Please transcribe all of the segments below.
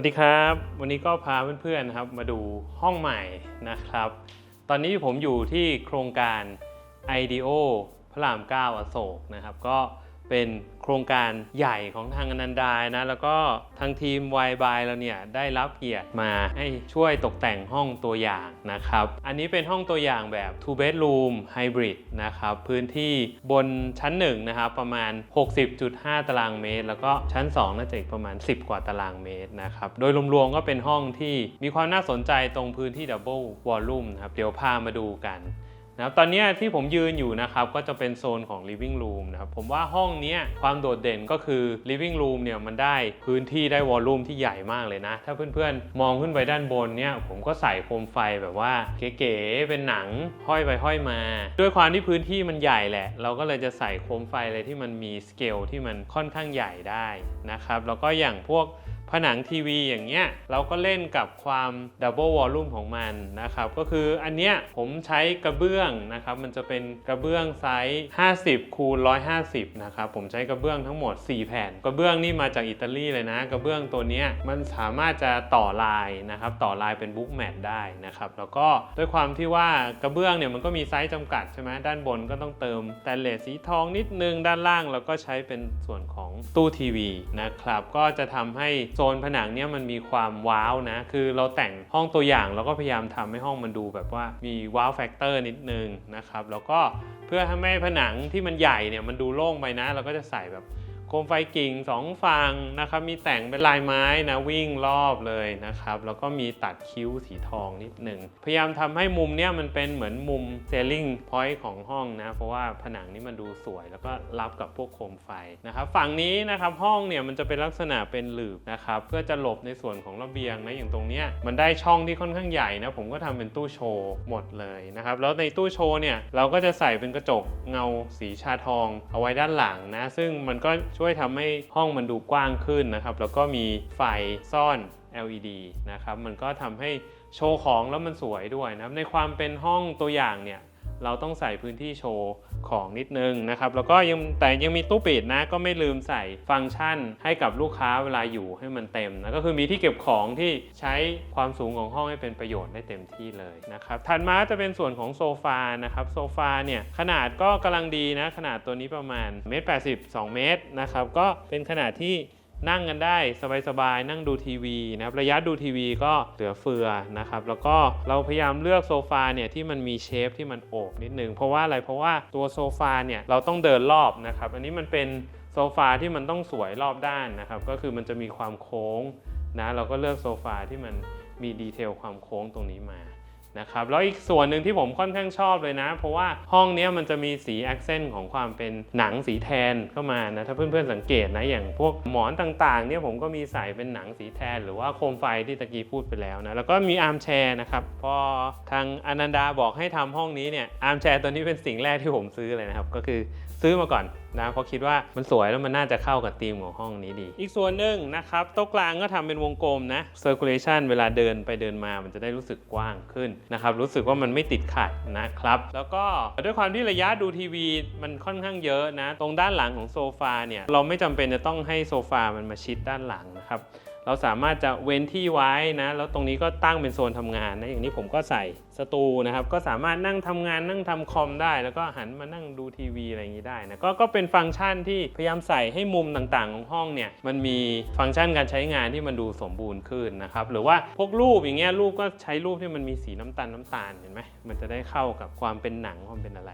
วัสดีครับ วันนี้ก็พาเพื่อนๆนะครับมาดูห้องใหม่นะครับ ตอนนี้ผมอยู่ที่โครงการ IDEO พระราม 9 อโศกนะครับ ก็ เป็นโครงการใหญ่ของทางอนันดานะ แล้วก็ทางทีม y b y เราเนี่ยได้รับเกียรติมาให้ช่วยตกแต่งห้องตัวอย่างนะครับ อันนี้เป็นห้องตัวอย่างแบบ two bedroom hybrid นะครับ พื้นที่บนชั้น1นะครับประมาณ 60.5 ตารางเมตร แล้วก็ชั้น 2 น่าจะอีกประมาณ 10 กว่าตารางเมตรนะครับ โดยรวมๆก็เป็นห้องที่มีความน่าสนใจตรงพื้นที่ double volume นะครับ เดี๋ยวพามาดูกัน นะครับตอนนี้ที่ผมยืนอยู่นะครับก็จะเป็นโซนของ living room นะครับผมว่าห้องนี้ความโดดเด่นก็คือ living room เนี่ยมันได้พื้นที่ได้วอลลุ่มที่ใหญ่มากเลยนะ ถ้าเพื่อนๆ มองขึ้นไปด้านบนเนี่ยผมก็ใส่โคมไฟแบบว่าเก๋ๆเป็นหนังห้อยไปห้อยมา ด้วยความที่พื้นที่มันใหญ่แหละ เราก็เลยจะใส่โคมไฟอะไรที่มันมีสเกลที่มันค่อนข้างใหญ่ได้นะครับแล้วก็อย่างพวก ผนังทีวีอย่างเงี้ยเราก็เล่นกับความดับเบิลวอลลุ่มของมันนะครับก็คืออันเนี้ยผมใช้กระเบื้องนะครับมันจะเป็นกระเบื้องไซส์ 50คูณ150นะครับผมใช้กระเบื้องทั้งหมด 4 แผ่น กระเบื้องนี่มาจากอิตาลีเลยนะ กระเบื้องตัวเนี้ยมันสามารถจะต่อลายนะครับต่อลายเป็นบุ๊กแมทได้นะครับแล้วก็ด้วยความที่ว่ากระเบื้องเนี่ยมันก็มีไซส์จำกัดใช่ไหมด้านบนก็ต้องเติมแตนเลสสีทองนิดนึงด้านล่างเราก็ใช้เป็นส่วนของตู้ทีวีนะครับก็จะทำให้โซนผนังเนี่ยมันมีความว้าวนะ คือเราแต่งห้องตัวอย่างเราก็พยายามทำให้ห้องมันดูแบบว่ามีว้าวแฟกเตอร์นิดนึงนะครับ แล้วก็เพื่อให้ผนังที่มันใหญ่เนี่ยมันดูโล่งไปนะ เราก็จะใส่แบบ โคมไฟกิ่งสองฝั่งนะครับ มีแต่งเป็นลายไม้นะวิ่งรอบเลยนะครับ แล้วก็มีตัดคิ้วสีทองนิดหนึ่ง พยายามทำให้มุมเนี่ยมันเป็นเหมือนมุมเซลลิงพอยต์ของห้องนะ เพราะว่าผนังนี่มันดูสวย แล้วก็รับกับพวกโคมไฟนะครับ ฝั่งนี้นะครับห้องเนี่ยมันจะเป็นลักษณะเป็นหลืบนะครับ เพื่อจะหลบในส่วนของระเบียงนะ อย่างตรงเนี้ยมันได้ช่องที่ค่อนข้างใหญ่นะ ผมก็ทำเป็นตู้โชว์หมดเลยนะครับ แล้วในตู้โชว์เนี่ยเราก็จะใส่เป็นกระจกเงาสีชาทอง เอาไว้ด้านหลังนะ ซึ่งมันก็ช่วยทำให้ห้องมันดูกว้างขึ้นนะครับ แล้วก็มีไฟซ่อน LED นะครับ มันก็ทำให้โชว์ของแล้วมันสวยด้วยนะครับ ในความเป็นห้องตัวอย่างเนี่ย เราต้องใส่พื้นที่โชว์ของนิดนึงนะครับแล้วก็ยังแต่ยังมีตู้ปิดนะก็ไม่ลืมใส่ฟังก์ชันให้กับลูกค้าเวลาอยู่ให้มันเต็มนะก็คือมีที่เก็บของที่ใช้ความสูงของห้องให้เป็นประโยชน์ได้เต็มที่เลยนะครับถัดมาจะเป็นส่วนของโซฟานะครับโซฟาเนี่ยขนาดก็กำลังดีนะขนาดตัวนี้ประมาณเมตรแปดสิบสองเมตรนะครับก็เป็นขนาดที่ นั่งกันได้สบายๆ นั่งดูทีวีนะครับระยะดูทีวีก็เหลือเฟือนะครับแล้วก็เราพยายามเลือกโซฟาเนี่ยที่มันมีเชฟที่มันโอบนิดนึง เพราะว่าอะไรเพราะว่าตัวโซฟาเนี่ยเราต้องเดินรอบนะครับอันนี้มันเป็นโซฟาที่มันต้องสวยรอบด้านนะครับก็คือมันจะมีความโค้งนะเราก็เลือกโซฟาที่มันมีดีเทลความโค้งตรงนี้มา นะครับแล้วอีกส่วนหนึ่งที่ผมค่อนข้างชอบเลยนะ เพราะว่าห้องนี้มันจะมีสีแอคเซนต์ของความเป็นหนังสีแทนเข้ามานะ ถ้าเพื่อนๆสังเกตนะ อย่างพวกหมอนต่างๆเนี่ยผมก็มีใส่เป็นหนังสีแทน หรือว่าโคมไฟที่ตะกี้พูดไปแล้วนะ แล้วก็มีอาร์มแชร์นะครับ พอทางอนันดาบอกให้ทำห้องนี้เนี่ยอาร์มแชร์ตัวนี้เป็นสิ่งแรกที่ผมซื้อเลยนะครับ ก็คือ ซื้อมาก่อนนะเพราะคิดว่ามันสวยแล้วมันน่าจะเข้ากับธีมของห้องนี้ดี อีกส่วนหนึ่งนะครับโต๊ะกลางก็ทำเป็นวงกลมนะ circulation เวลาเดินไปเดินมามันจะได้รู้สึกกว้างขึ้นนะครับรู้สึกว่ามันไม่ติดขัดนะครับ แล้วก็ด้วยความที่ระยะดูทีวีมันค่อนข้างเยอะนะ ตรงด้านหลังของโซฟาเนี่ยเราไม่จำเป็นจะต้องให้โซฟามันมาชิดด้านหลังนะครับ เราสามารถจะเว้นที่ไว้นะ แล้วตรงนี้ก็ตั้งเป็นโซนทำงานนะอย่างนี้ผมก็ใส่สตูนะครับ ก็สามารถนั่งทำงานนั่งทำคอมได้ แล้วก็หันมานั่งดูทีวีอะไรอย่างนี้ได้นะก็ก็เป็นฟังก์ชันที่พยายามใส่ให้มุมต่างๆ ของห้องเนี่ยมันมีฟังก์ชันการใช้งานที่มันดูสมบูรณ์ขึ้นนะครับหรือว่าพวกรูปอย่างเงี้ยรูปก็ใช้รูปที่มันมีสีน้ำตาลน้ำตาลเห็นไหมมันจะได้เข้ากับความเป็นหนังความเป็นอะไร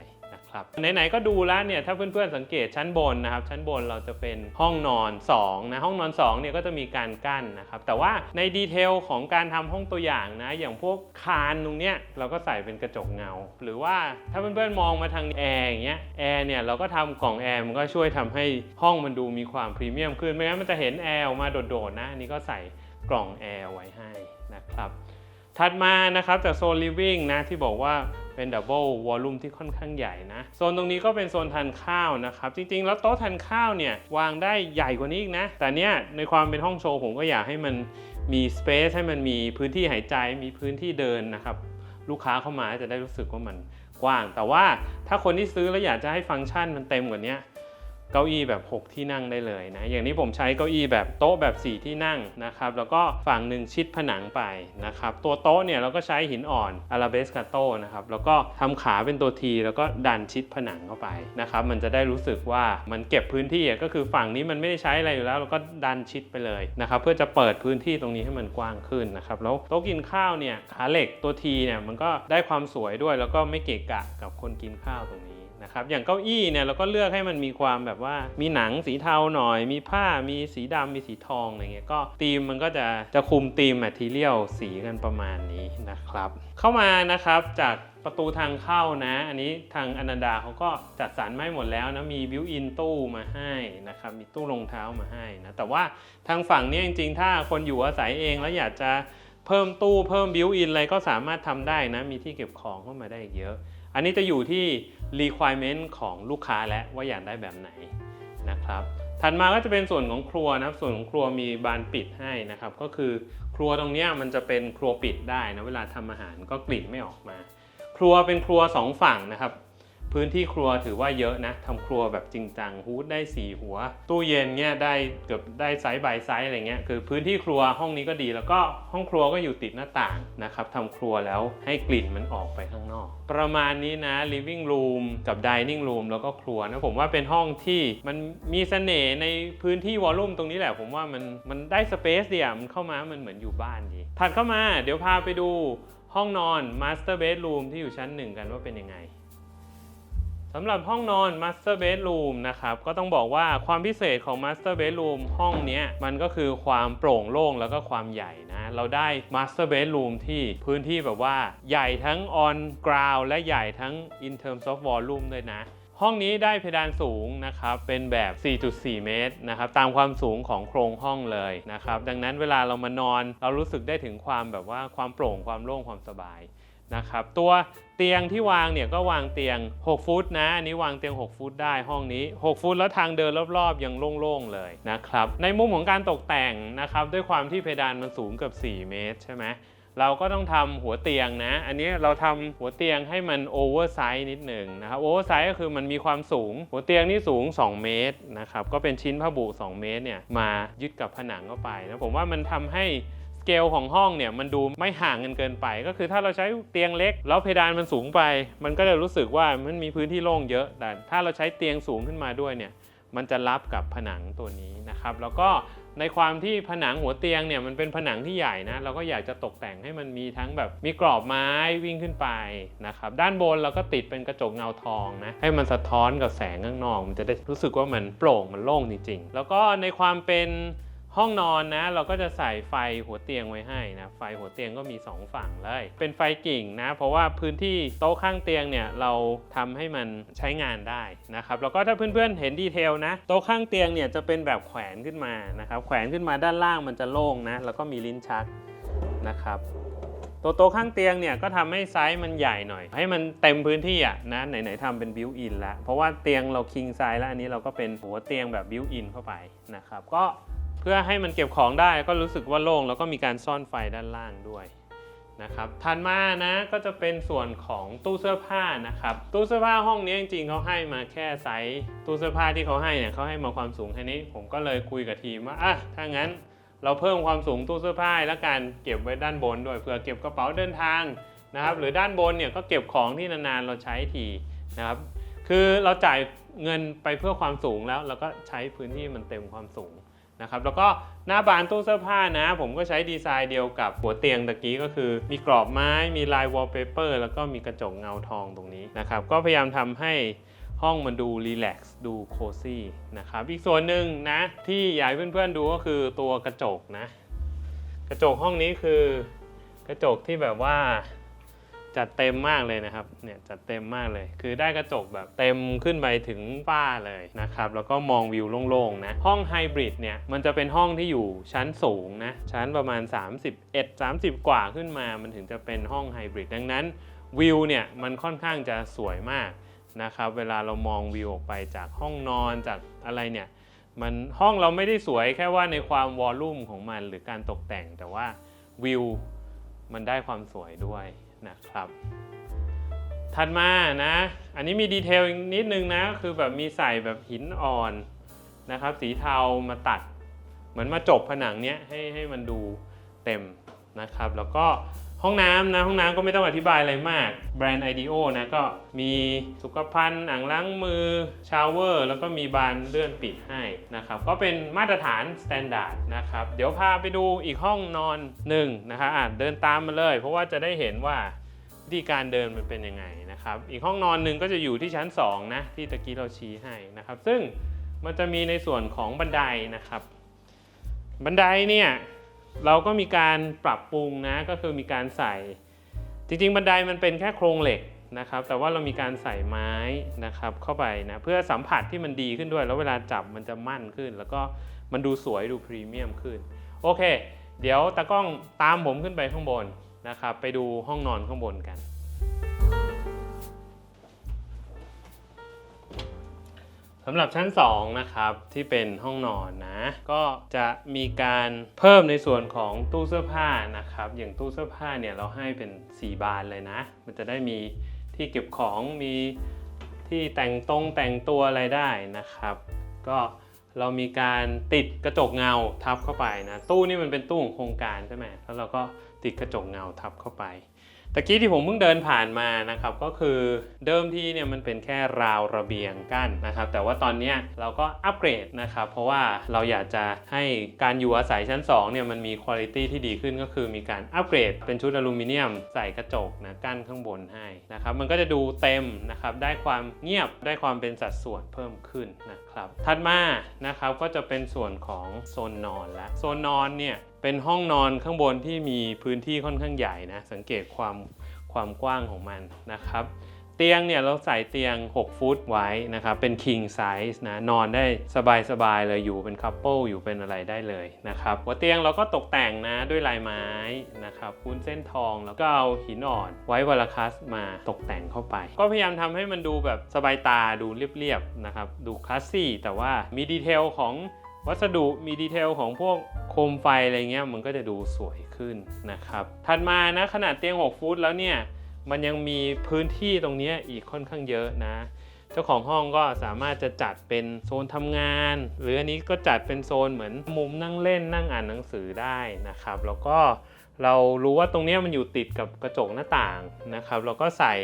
ครับไหนๆก็ดูแล้วเนี่ยถ้าเพื่อนๆสังเกตชั้นบนนะครับ ชั้นบนเราจะเป็นห้องนอน2นะห้องนอน2เนี่ยก็จะมีการกั้นนะครับ แต่ว่าในดีเทลของการทำห้องตัวอย่างนะ อย่างพวกคานตรงเนี้ยเราก็ใส่เป็นกระจกเงา หรือว่าถ้าเพื่อนๆมองมาทางแอร์อย่างเงี้ยแอร์เนี่ยเราก็ทำกล่องแอร์มันก็ช่วยทำให้ห้องมันดูมีความพรีเมียมขึ้นไม่งั้นมันจะเห็นแอร์ออกมาโดดๆนะอันนี้ก็ใส่กล่องแอร์ไว้ให้นะครับ ถัดมานะครับจากโซน living นะที่บอกว่าเป็นดับเบิลวอลลุ่มที่ค่อนข้างใหญ่นะ โซนตรงนี้ก็เป็นโซนทานข้าวนะครับ จริงๆ แล้วโต๊ะทานข้าวเนี่ย วางได้ใหญ่กว่านี้อีกนะ แต่เนี้ยในความเป็นห้องโชว์ผมก็อยากให้มันมีสเปซให้มันมีพื้นที่หายใจมีพื้นที่เดินนะครับ ลูกค้าเข้ามาจะได้รู้สึกว่ามันกว้าง แต่ว่าถ้าคนที่ซื้อแล้วอยากจะให้ฟังก์ชันมันเต็มกว่านี้ เก้าอี้แบบ 6 ที่นั่งได้เลยนะอย่างนี้ผมใช้เก้าอี้แบบโต๊ะแบบ 4 ที่นั่งนะครับแล้วก็ฝั่งหนึ่งชิดผนังไปนะครับตัวโต๊ะเนี่ยเราก็ใช้หินอ่อนอาราเบสคาโต้นะครับแล้วก็ทำขาเป็นตัวทีแล้วก็ดันชิดผนังเข้าไปนะครับมันจะได้รู้สึกว่ามันเก็บพื้นที่ก็คือฝั่งนี้มันไม่ได้ใช้อะไรอยู่แล้วเราก็ดันชิดไปเลยนะครับเพื่อจะเปิดพื้นที่ตรงนี้ให้มันกว้างขึ้นนะครับแล้วโต๊ะกินข้าวเนี่ยขาเหล็กตัวทีเนี่ยมันก็ได้ความสวยด้วย แล้วก็ไม่เกะกะกับคนกินข้าวตรงนี้ นะครับอย่างเก้าอี้เนี่ยเราก็เลือกให้มันมีความแบบว่ามีหนังสีเทาหน่อย มีผ้ามีสีดำมีสีทองอะไรเงี้ยก็ธีมมันก็จะจะคุมธีมแมทเทียลสีกันประมาณนี้นะครับ เข้ามานะครับจากประตูทางเข้านะ อันนี้ทางอนันดาเขาก็จัดสรรไมาให้หมดแล้วนะ มีบิวอินตู้มาให้นะครับ มีตู้รองเท้ามาให้นะ แต่ว่าทางฝั่งนี้จริงๆ ถ้าคนอยู่อาศัยเองแล้วอยากจะเพิ่มตู้เพิ่มบิวอินอะไรก็สามารถทำได้นะ มีที่เก็บของเข้ามาได้เยอะ อันนี้จะอยู่ที่ requirement ของลูกค้าและว่าอยากได้แบบไหนนะครับถัดมาก็จะเป็นส่วนของครัวนะครับส่วนของครัวมีบานปิดให้นะครับ ก็คือครัวตรงนี้มันจะเป็นครัวปิดได้นะเวลาทำอาหารก็กลิ่นไม่ออกมา ครัวเป็นครัวสองฝั่งนะครับ พื้นที่ครัวถือว่าเยอะนะทำครัวแบบจริงจังฮูดได้ 4 หัว ตู้เย็นเนี่ยได้เกือบได้ไซส์ใบไซส์อะไรเงี้ยคือพื้นที่ครัวห้องนี้ก็ดี แล้วก็ห้องครัวก็อยู่ติดหน้าต่างนะครับทำครัวแล้วให้กลิ่นมันออกไปข้างนอก ประมาณนี้นะ living room กับ dining room แล้วก็ครัวนะผมว่าเป็นห้องที่มันมีเสน่ห์ในพื้นที่วอลลุ่มตรงนี้แหละ ผมว่ามันมันได้สเปซเดียวมันเข้ามามันเหมือนอยู่บ้านดีถัดเข้ามาเดี๋ยวพาไปดูห้องนอน master bedroom ที่อยู่ชั้นหนึ่งกันว่าเป็นยังไง สำหรับห้องนอน Master Bedroom นะครับก็ต้องบอกว่าความพิเศษของ Master Bedroom ห้องนี้มันก็คือความโปร่งโล่งแล้วก็ความใหญ่นะเราได้ Master Bedroom ที่พื้นที่แบบว่าใหญ่ทั้ง on ground และใหญ่ทั้ง in terms of volume ด้วยนะ ห้องนี้ได้เพดานสูงนะครับเป็นแบบ 4.4 เมตรนะครับตามความสูงของโครงห้องเลยนะครับดังนั้นเวลาเรามานอนเรารู้สึกได้ถึงความแบบว่าความโปร่งความโล่งความสบาย นะครับตัวเตียงที่วางเนี่ยก็วางเตียง 6 ฟุตนะอันนี้วางเตียง 6 ฟุตได้ห้องนี้ 6 ฟุตแล้วทางเดินรอบๆยังโล่งๆเลยนะครับในมุมของการตกแต่งนะครับด้วยความที่เพดานมันสูงเกือบ4 เมตรใช่ไหมเราก็ต้องทำหัวเตียงนะ อันนี้เราทำหัวเตียงให้มันโอเวอร์ไซส์นิดหนึ่งนะครับโอเวอร์ไซส์ก็คือมันมีความสูง หัวเตียงนี่สูง 2 เมตรนะครับก็เป็นชิ้นผ้าบุ 2 เมตรเนี่ยมายึดกับผนังเข้าไปนะผมว่ามันทำให้ เกลของห้องเนี่ยมันดูไม่ห่างกันเกินไป ก็คือถ้าเราใช้เตียงเล็ก แล้วเพดานมันสูงไป มันก็จะรู้สึกว่ามันมีพื้นที่โล่งเยอะ แต่ถ้าเราใช้เตียงสูงขึ้นมาด้วยเนี่ยมันจะรับกับผนังตัวนี้นะครับ แล้วก็ในความที่ผนังหัวเตียงเนี่ยมันเป็นผนังที่ใหญ่นะ เราก็อยากจะตกแต่งให้มันมีทั้งแบบมีกรอบไม้วิ่งขึ้นไปนะครับ ด้านบนเราก็ติดเป็นกระจกเงาทองนะ ให้มันสะท้อนกับแสงข้างนอก มันจะได้รู้สึกว่ามันโปร่งมันโล่งจริงๆ แล้วก็ในความเป็น ห้องนอนนะเราก็จะใส่ไฟหัวเตียงไว้ให้นะไฟหัวเตียงก็มี 2 ฝั่งเลย เป็นไฟกิ่งนะเพราะว่าพื้นที่โต๊ะข้างเตียงเนี่ยเราทำให้มันใช้งานได้นะครับแล้วก็ถ้าเพื่อนๆเห็นดีเทลนะโต๊ะข้างเตียงเนี่ยจะเป็นแบบแขวนขึ้นมานะครับแขวนขึ้นมาด้านล่างมันจะโล่งนะแล้วก็มีลิ้นชักนะครับตัวโต๊ะข้างเตียงเนี่ยก็ทำให้ไซส์มันใหญ่หน่อย ให้มันเต็มพื้นที่อะนะไหนๆทำเป็นบิวอินแล้วเพราะว่าเตียงเราคิงไซส์แล้วอันนี้เราก็เป็นหัวเตียงแบบบิวอินเข้าไปนะครับก็ พื่อให้มันเก็บของได้ก็รู้สึกว่าโล่งแล้วก็มีการซ่อนไฟด้านล่างด้วยนะครับถัดมานะก็จะเป็นส่วนของตู้เสื้อผ้านะครับตู้เสื้อผ้าห้องนี้จริงๆเขาให้มาแค่ไซส์ตู้เสื้อผ้าที่เขาให้เนี่ยเขาให้มาความสูงแค่นี้ ผมก็เลยคุยกับทีมว่าอะถ้างั้นเราเพิ่มความสูงตู้เสื้อผ้าและการเก็บไว้ด้านบนด้วยเผื่อเก็บกระเป๋าเดินทางนะครับหรือด้านบนเนี่ยก็เก็บของที่นานๆเราใช้ทีนะครับคือเราจ่ายเงินไปเพื่อความสูงแล้วเราก็ใช้พื้นที่มันเต็มความสูง นะครับแล้วก็หน้าบานตู้เสื้อผ้านะ ผมก็ใช้ดีไซน์เดียวกับหัวเตียงตะกี้ก็คือ มีกรอบไม้มีลายวอลเปเปอร์แล้วก็มีกระจกเงาทองตรงนี้นะครับก็พยายามทำให้ห้องมันดูรีแลกซ์ดูโคซี่นะครับอีกส่วนหนึ่งนะ ที่อยากให้เพื่อนๆดูก็คือตัวกระจกนะ กระจกห้องนี้คือกระจกที่แบบว่า จัดเต็มมากเลยนะครับ เนี่ยจัดเต็มมากเลย คือได้กระจกแบบเต็มขึ้นไปถึงฝ้าเลยนะครับ แล้วก็มองวิวโล่งๆนะ ห้องไฮบริดเนี่ย มันจะเป็นห้องที่อยู่ชั้นสูงนะ ชั้นประมาณ 31 30 กว่าขึ้นมา มันถึงจะเป็นห้องไฮบริด ดังนั้นวิวเนี่ยมันค่อนข้างจะสวยมากนะครับ เวลาเรามองวิวออกไปจากห้องนอนจากอะไรเนี่ย มันห้องเราไม่ได้สวยแค่ว่าในความวอลลุ่มของมันหรือการตกแต่ง แต่ว่าวิวมันได้ความสวยด้วย นะครับ ถัดมานะ อันนี้มีดีเทลนิดนึงนะก็คือแบบมีใส่แบบหินอ่อนนะครับ สีเทามาตัด เหมือนมาจบผนังเนี้ยให้ให้มันดูเต็มนะครับ แล้วก็ ห้องน้ำนะห้องน้ำก็ไม่ต้องอธิบายอะไรมาก แบรนด์ IDEO นะก็มีสุขภัณฑ์อ่างล้างมือชาวเวอร์ แล้วก็มีบานเลื่อนปิดให้นะครับก็เป็นมาตรฐานสแตนดาร์ดนะครับเดี๋ยวพาไปดูอีกห้องนอนหนึ่งนะครับอะเดินตามมาเลย เพราะว่าจะได้เห็นว่าวิธีการเดินมันเป็นยังไงนะครับอีกห้องนอนหนึ่งก็จะอยู่ที่ชั้น2นะที่ตะกี้เราชี้ให้นะครับซึ่งมันจะมีในส่วนของบันไดนะครับ บันไดเนี่ย เราก็มีการปรับปรุงนะก็คือมีการใส่จริงๆ บันไดมันเป็นแค่โครงเหล็กนะครับ แต่ว่าเรามีการใส่ไม้นะครับเข้าไปนะเพื่อสัมผัสที่มันดีขึ้นด้วย แล้วเวลาจับมันจะมั่นขึ้น แล้วก็มันดูสวยดูพรีเมียมขึ้นโอเค เดี๋ยวตากล้องตามผมขึ้นไปข้างบนนะครับไปดูห้องนอนข้างบนกัน สำหรับชั้น 2 นะครับ ที่เป็นห้องนอนนะ ก็จะมีการเพิ่มในส่วนของตู้เสื้อผ้านะครับ อย่างตู้เสื้อผ้าเนี่ยเราให้เป็น 4 บานเลยนะ มันจะได้มีที่เก็บของมีที่แต่งตรงแต่งตัวอะไรได้นะครับ ก็เรามีการติดกระจกเงาทับเข้าไปนะ ตู้นี่มันเป็นตู้ของโครงการใช่ไหมแล้วเราก็ติดกระจกเงาทับเข้าไป ตะกี้ที่ผมเพิ่งเดินผ่านมานะครับก็คือเดิมทีเนี่ยมันเป็นแค่ราวระเบียงกั้นนะครับ แต่ว่าตอนนี้เราก็อัปเกรดนะครับเพราะว่าเราอยากจะให้การอยู่อาศัยชั้น2เนี่ยมันมีคุณภาพที่ดีขึ้นก็คือมีการอัปเกรดเป็นชุดอลูมิเนียม ใส่กระจกนะกั้นข้างบนให้นะครับมันก็จะดูเต็มนะครับได้ความเงียบได้ความเป็นสัดส่วนเพิ่มขึ้นนะครับถัดมานะครับก็จะเป็นส่วนของโซนนอนและโซนนอนเนี่ย เป็นห้องนอนข้างบนที่มีพื้นที่ค่อนข้างใหญ่นะ สังเกตความความกว้างของมันนะครับ เตียงเนี่ยเราใส่เตียง 6 ฟุตไว้นะครับ เป็น king size นะ นอนได้สบายๆเลยอยู่เป็น couple อยู่เป็นอะไรได้เลยนะครับหัวเตียงเราก็ตกแต่งนะด้วยลายไม้นะครับปูนเส้นทองแล้วก็เอาหินอ่อนไว้วาลาคัสมาตกแต่งเข้าไป ก็พยายามทำให้มันดูแบบสบายตาดูเรียบๆนะครับ ดูคลาสซี่แต่ว่ามีดีเทลของ วัสดุมีดีเทลของพวกโคมไฟอะไรเงี้ยมันก็จะดูสวยขึ้นนะครับ ถัดมานะขนาดเตียง 6 ฟุตแล้วเนี่ยมันยังมีพื้นที่ตรงนี้อีกค่อนข้างเยอะนะ เจ้าของห้องก็สามารถจะจัดเป็นโซนทำงาน หรืออันนี้ก็จัดเป็นโซนเหมือนมุมนั่งเล่นนั่งอ่านหนังสือได้นะครับ แล้วก็เรารู้ว่าตรงนี้มันอยู่ติดกับกระจกหน้าต่างนะครับ เราก็ใส่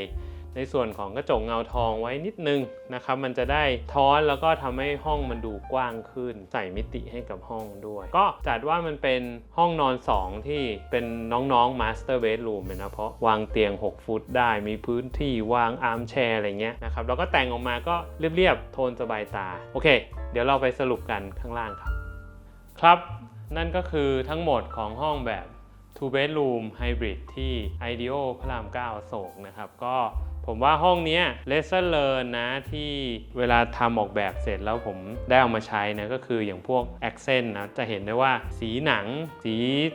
ในส่วนของกระจกเงาทองไว้นิดนึงนะครับ มันจะได้ท้อนแล้วก็ทำให้ห้องมันดูกว้างขึ้น ใส่มิติให้กับห้องด้วย ก็จัดว่ามันเป็นห้องนอน 2 ที่เป็นน้องๆ Master Bedroom เลยนะเพราะวางเตียง 6 ฟุตได้มีพื้นที่วางอาร์มแชร์อะไรเงี้ยนะครับแล้วก็แต่งออกมาก็เรียบๆโทนสบายตา โอเค เดี๋ยวเราไปสรุปกันข้างล่างครับ ครับนั่นก็คือทั้งหมดของห้องแบบ two bedroom hybrid ที่ IDEO พระราม 9 โศกนะครับก็ ผมว่าห้องนี้ย lesson learn นะที่เวลาทำออกแบบเสร็จแล้วผมได้เอามาใช้นะก็คืออย่างพวก accent นะจะเห็นได้ว่าสีหนัง สี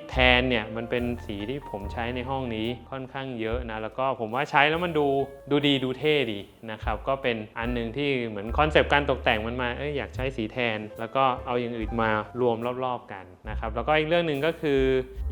แทนเนี่ยมันเป็นสีที่ผมใช้ในห้องนี้ค่อนข้างเยอะนะแล้วก็ผมว่าใช้แล้วมันดูดูดีดูเท่ดีนะครับก็เป็นอันหนึ่งที่เหมือนคอนเซปต์การตกแต่งมันมาเอ้ยอยากใช้สีแทน แล้วก็เอาอย่างอื่นมารวมรอบๆกันนะครับแล้วก็อีกเรื่องหนึ่งก็คือ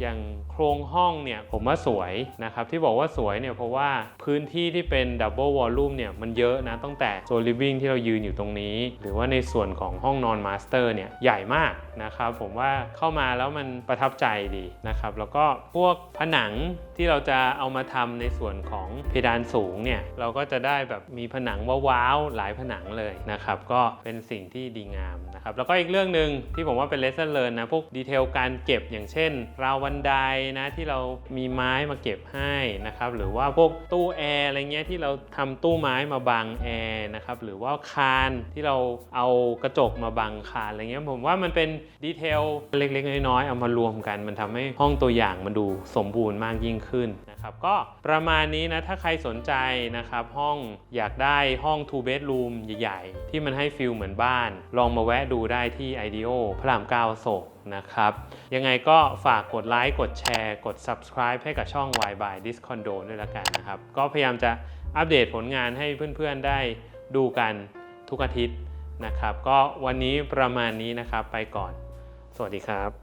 อย่างโครงห้องเนี่ยผมว่าสวยนะครับที่บอกว่าสวยเนี่ยเพราะว่าพื้นที่ที่เป็นดับเบิลวอลลุ่มเนี่ยมันเยอะนะตั้งแต่โซนลิฟวิ่งที่เรายืนอยู่ตรงนี้ หรือว่าในส่วนของห้องนอนมาสเตอร์เนี่ยใหญ่มากนะครับผมว่าเข้ามาแล้วมันประทับใจดีนะครับแล้วก็พวกผนังที่เราจะเอามาทำในส่วนของเพดานสูงเนี่ยเราก็จะได้แบบมีผนังว้าวๆหลายผนังเลยนะครับก็เป็นสิ่งที่ดีงามนะครับแล้วก็อีกเรื่องหนึ่งที่ผมว่าเป็น lesson learn นะพวกดีเทลการเก็บอย่างเช่น ราวบันไดนะที่เรามีไม้มาเก็บให้นะครับหรือว่าพวกตู้แอร์อะไรเงี้ยที่เราทำตู้ไม้มาบังแอร์นะครับหรือว่าคานที่เราเอากระจกมาบังคานอะไรเงี้ยผมว่ามันเป็นดีเทลเล็กๆน้อยๆเอามารวมกัน มันทำให้ห้องตัวอย่างมันดูสมบูรณ์มากยิ่งขึ้นนะครับก็ประมาณนี้นะถ้าใครสนใจนะครับห้องอยากได้ห้อง two bedroom ใหญ่ๆ ที่มันให้ฟิลเหมือนบ้าน ลองมาแวะดูได้ที่ IDEO พระราม9โศกนะครับยังไงก็ฝากกดไลค์กดแชร์ กด subscribe ให้กับช่อง Y by This Condo ด้วยละกันนะครับ ก็พยายามจะ อัปเดตผลงานให้เพื่อนๆได้ดูกันทุกอาทิตย์นะครับ ก็วันนี้ประมาณนี้นะครับไปก่อน สวัสดีครับ